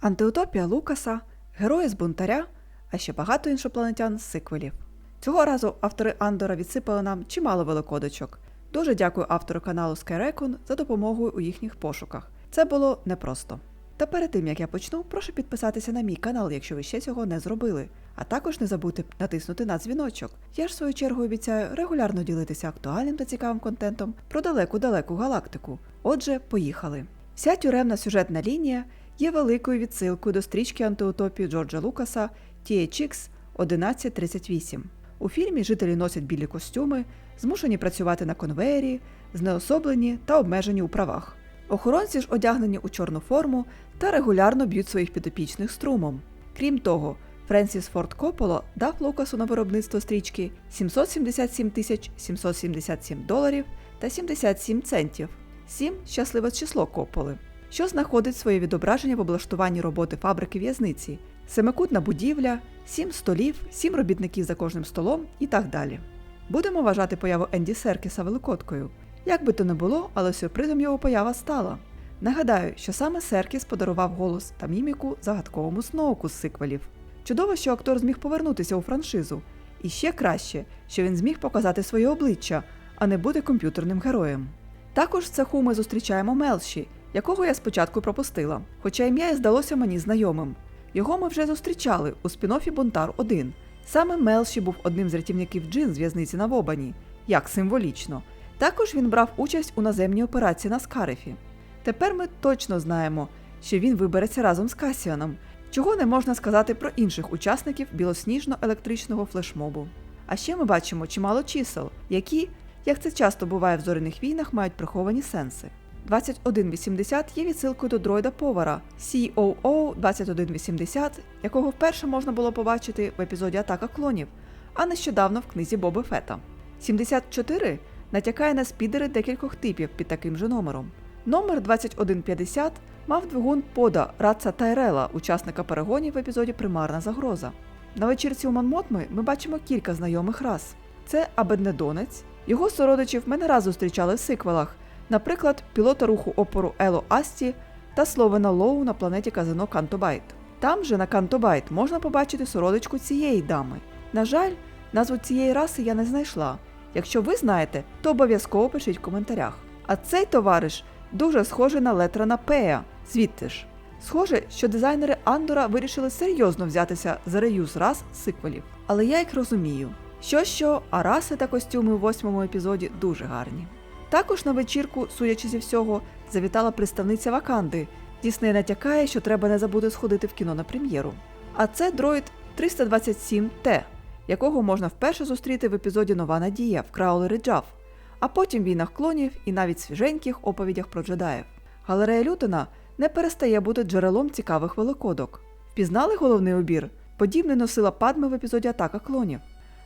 Антиутопія Лукаса, герої з бунтаря, а ще багато іншопланетян з сиквелів. Цього разу автори Андора відсипали нам чимало великодочок. Дуже дякую автору каналу Skyrecon за допомогу у їхніх пошуках. Це було непросто. Та перед тим як я почну, прошу підписатися на мій канал, якщо ви ще цього не зробили. А також не забудьте натиснути на дзвіночок. Я ж в свою чергу обіцяю регулярно ділитися актуальним та цікавим контентом про далеку-далеку галактику. Отже, поїхали. Вся тюремна сюжетна лінія є великою відсилкою до стрічки антиутопії Джорджа Лукаса THX 1138. У фільмі жителі носять білі костюми, змушені працювати на конвеєрі, знеособлені та обмежені у правах. Охоронці ж одягнені у чорну форму та регулярно б'ють своїх підопічних струмом. Крім того, Френсіс Форд Копполо дав Лукасу на виробництво стрічки 777 тисяч 777 доларів та 77 центів. 7 – щасливе число Копполи, що знаходить своє відображення в облаштуванні роботи фабрики в'язниці, семикутна будівля, 7 столів, 7 робітників за кожним столом і так далі. Будемо вважати появу Енді Серкіса великодкою. Як би то не було, але сюрпризом його поява стала. Нагадаю, що саме Серкіс подарував голос та міміку загадковому Сноуку з сиквелів. Чудово, що актор зміг повернутися у франшизу. І ще краще, що він зміг показати своє обличчя, а не бути комп'ютерним героєм. Також в цеху ми зустрічаємо Мелші, якого я спочатку пропустила, хоча ім'я і здалося мені знайомим. Його ми вже зустрічали у спін-оффі Бунтар 1. Саме Мелші був одним з рятівників Джин з в'язниці на Вобані, як символічно. Також він брав участь у наземній операції на Скарифі. Тепер ми точно знаємо, що він вибереться разом з Касіаном, чого не можна сказати про інших учасників білосніжно-електричного флешмобу. А ще ми бачимо чимало чисел, які, як це часто буває в зоряних війнах, мають приховані сенси. 2180 є відсилкою до дроїда повара COO 2180, якого вперше можна було побачити в епізоді Атака клонів, а нещодавно в книзі Боби Фета. 74 натякає на спідери декількох типів під таким же номером. Номер 2150 мав двигун пода Раца Тайрела, учасника перегонів в епізоді Примарна загроза. На вечірці у Манмотми ми бачимо кілька знайомих рас. Це Абеднедонець, його сородичів ми не раз зустрічали в сиквелах, наприклад, пілота руху опору Ело Асті та Словена Лоу на планеті Казино Кантобайт. Там же на Кантобайт можна побачити сородичку цієї дами. На жаль, назву цієї раси я не знайшла. Якщо ви знаєте, то обов'язково пишіть в коментарях. А цей товариш дуже схожий на Летрана Пея, звідти ж. Схоже, що дизайнери Андора вирішили серйозно взятися за реюз рас сиквелів. Але я їх розумію. Що що, а раси та костюми у восьмому епізоді дуже гарні. Також на вечірку, судячи зі всього, завітала представниця Ваканди. Дісней натякає, що треба не забути сходити в кіно на прем'єру. А це дроїд 327Т, якого можна вперше зустріти в епізоді Нова Надія в Краулері Джав, а потім війнах клонів і навіть свіженьких оповідях про джедаїв. Галерея Лютона не перестає бути джерелом цікавих великодок. Впізнали головний убір? Подібний носила Падме в епізоді Атака клонів.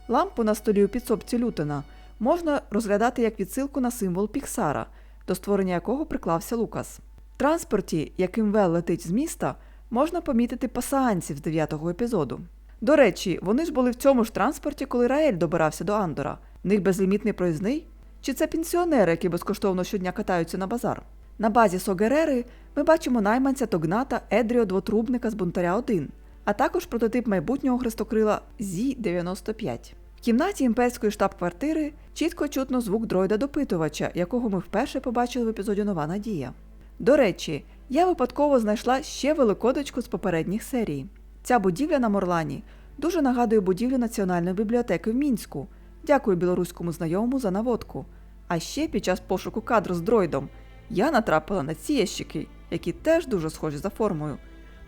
Лампу на столі у підсобці Лютона можна розглядати як відсилку на символ Піксара, до створення якого приклався Лукас. В транспорті, яким Вел летить з міста, можна помітити пасаанців з 9-го епізоду. До речі, вони ж були в цьому ж транспорті, коли Раель добирався до Андора. В них безлімітний проїзний? Чи це пенсіонери, які безкоштовно щодня катаються на базар? На базі Согерери ми бачимо найманця Тогната Едріо Двотрубника з Бунтаря 1, а також прототип майбутнього хрестокрила Зі-95. В кімнаті імперської штаб-квартири чітко чутно звук дроїда-допитувача, якого ми вперше побачили в епізоді Нова Надія. До речі, я випадково знайшла ще великодочку з попередніх серій. Ця будівля на Морлані дуже нагадує будівлю Національної бібліотеки в Мінську. Дякую білоруському знайомому за наводку. А ще під час пошуку кадру з дроїдом я натрапила на ці ящики, які теж дуже схожі за формою.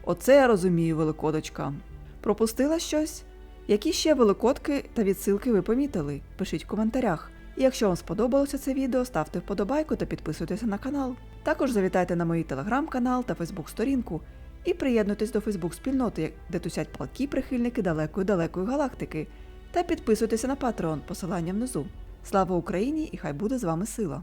Оце я розумію, великодочка. Пропустила щось? Які ще великодки та відсилки ви помітили? Пишіть в коментарях. І якщо вам сподобалося це відео, ставте вподобайку та підписуйтеся на канал. Також завітайте на мій телеграм-канал та фейсбук-сторінку і приєднуйтесь до фейсбук-спільноти, де тусять палкі прихильники далекої далекої галактики. Та підписуйтеся на Patreon, посилання внизу. Слава Україні і хай буде з вами сила!